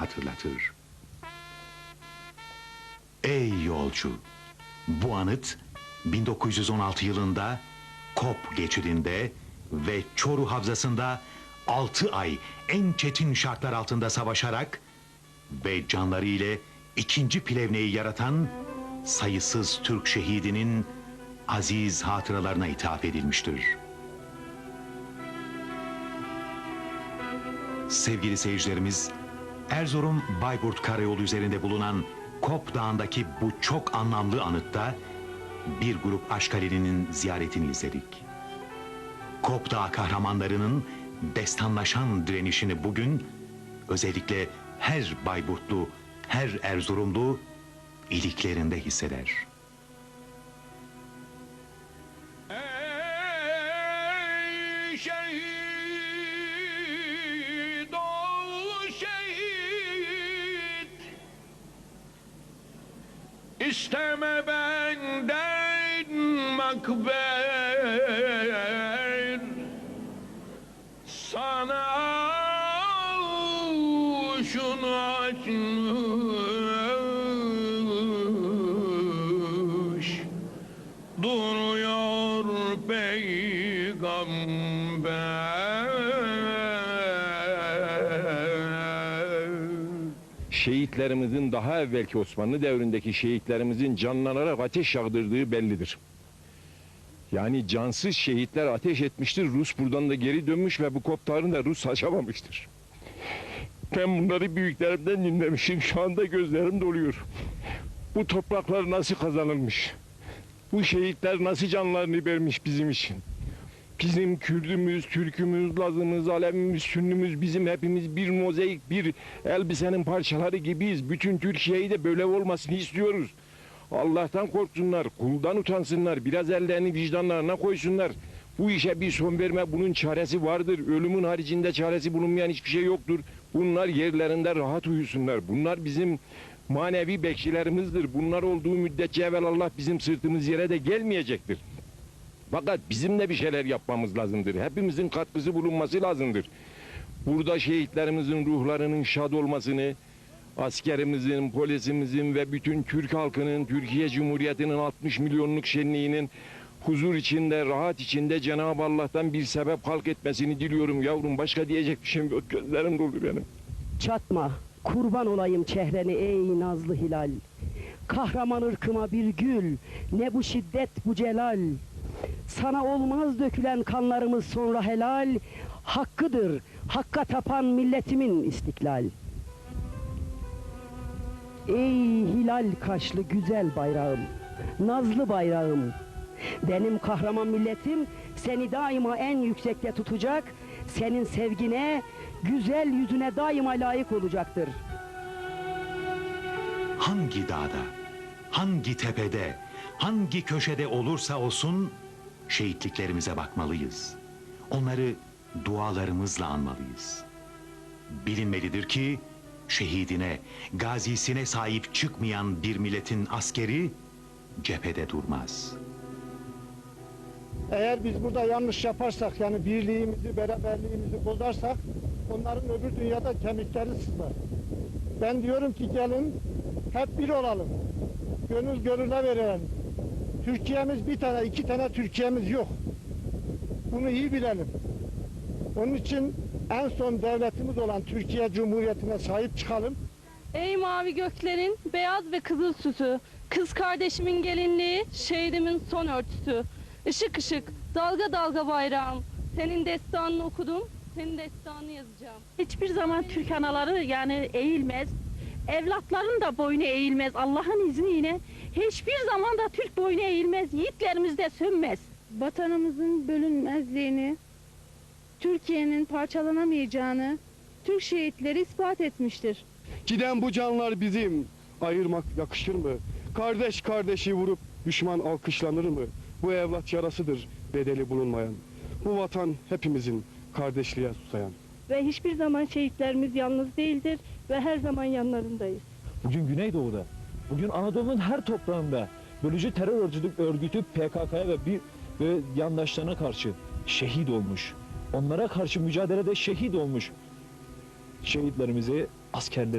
hatırlatır. Ey yolcu! Bu anıt 1916 yılında Kop geçidinde ve Çoruh Havzası'nda 6 ay en çetin şartlar altında savaşarak ve canları ile ikinci Plevne'yi yaratan sayısız Türk şehidinin aziz hatıralarına ithaf edilmiştir. Sevgili seyircilerimiz, Erzurum Bayburt Karayolu üzerinde bulunan Kop Dağı'ndaki bu çok anlamlı anıtta bir grup Aşkaleli'nin ziyaretini izledik. Kop Dağı kahramanlarının destanlaşan direnişini bugün özellikle her Bayburtlu, her Erzurumlu iliklerinde hisseder. İsteme benden makber Sana şunu açmış duruyor peygamber. Şehitlerimizin daha evvelki Osmanlı devrindeki şehitlerimizin canlanarak ateş yağdırdığı bellidir. Yani cansız şehitler ateş etmiştir. Rus buradan da geri dönmüş ve bu koptarını da Rus açamamıştır. Ben bunları büyüklerimden dinlemişim. Şu anda gözlerim doluyor. Bu topraklar nasıl kazanılmış? Bu şehitler nasıl canlarını vermiş bizim için? Bizim Kürdümüz, Türkümüz, Lazımız, Alemimiz, Sünnümüz, bizim hepimiz bir mozaik, bir elbisenin parçaları gibiyiz. Bütün Türkiye'yi de böyle olmasını istiyoruz. Allah'tan korksunlar, kuldan utansınlar, biraz ellerini vicdanlarına koysunlar. Bu işe bir son verme, bunun çaresi vardır. Ölümün haricinde çaresi bulunmayan hiçbir şey yoktur. Bunlar yerlerinde rahat uyusunlar. Bunlar bizim manevi bekçilerimizdir. Bunlar olduğu müddetçe evvelallah bizim sırtımız yere de gelmeyecektir. Fakat bizim de bir şeyler yapmamız lazımdır. Hepimizin katkısı bulunması lazımdır. Burada şehitlerimizin ruhlarının şad olmasını, askerimizin, polisimizin ve bütün Türk halkının, Türkiye Cumhuriyeti'nin 60 milyonluk şenliğinin huzur içinde, rahat içinde Cenab-ı Allah'tan bir sebep halk etmesini diliyorum yavrum. Başka diyecek bir şeyim yok. Gözlerim doldu benim. Çatma, kurban olayım çehreni ey nazlı hilal. Kahraman ırkıma bir gül, ne bu şiddet bu celal. Sana olmaz dökülen kanlarımız sonra helal. Hakkıdır, hakka tapan milletimin istiklal. Ey hilal kaşlı güzel bayrağım, nazlı bayrağım. Benim kahraman milletim seni daima en yüksekte tutacak, senin sevgine, güzel yüzüne daima layık olacaktır. Hangi dağda, hangi tepede, hangi köşede olursa olsun şehitliklerimize bakmalıyız. Onları dualarımızla anmalıyız. Bilinmelidir ki şehidine, gazisine sahip çıkmayan bir milletin askeri cephede durmaz. Eğer biz burada yanlış yaparsak yani birliğimizi, beraberliğimizi bozarsak onların öbür dünyada kemikleri sızlar. Ben diyorum ki gelin hep bir olalım. Gönül gönüle verelim. Türkiye'miz bir tane, iki tane Türkiye'miz yok. Bunu iyi bilelim. Onun için en son devletimiz olan Türkiye Cumhuriyeti'ne sahip çıkalım. Ey mavi göklerin beyaz ve kızıl süsü, kız kardeşimin gelinliği, şehidimin son örtüsü. Işık ışık, dalga dalga bayrağım. Senin destanını okudum, senin destanını yazacağım. Hiçbir zaman Türk anaları yani eğilmez. Evlatların da boynu eğilmez Allah'ın izniyle. Hiçbir zaman da Türk boynu eğilmez. Yiğitlerimiz de sönmez. vatanımızın bölünmezliğini, Türkiye'nin parçalanamayacağını Türk şehitleri ispat etmiştir. Giden bu canlar bizim. Ayırmak yakışır mı? Kardeş kardeşi vurup düşman alkışlanır mı? Bu evlat yarasıdır bedeli bulunmayan. Bu vatan hepimizin kardeşliğe susayan. Ve hiçbir zaman şehitlerimiz yalnız değildir ve her zaman yanlarındayız. Bugün Güneydoğu'da, bugün Anadolu'nun her toprağında bölücü terör örgütü, örgütü PKK'ya ve bir ve yandaşlarına karşı şehit olmuş. Onlara karşı mücadelede şehit olmuş. Şehitlerimizi, askerlerimizi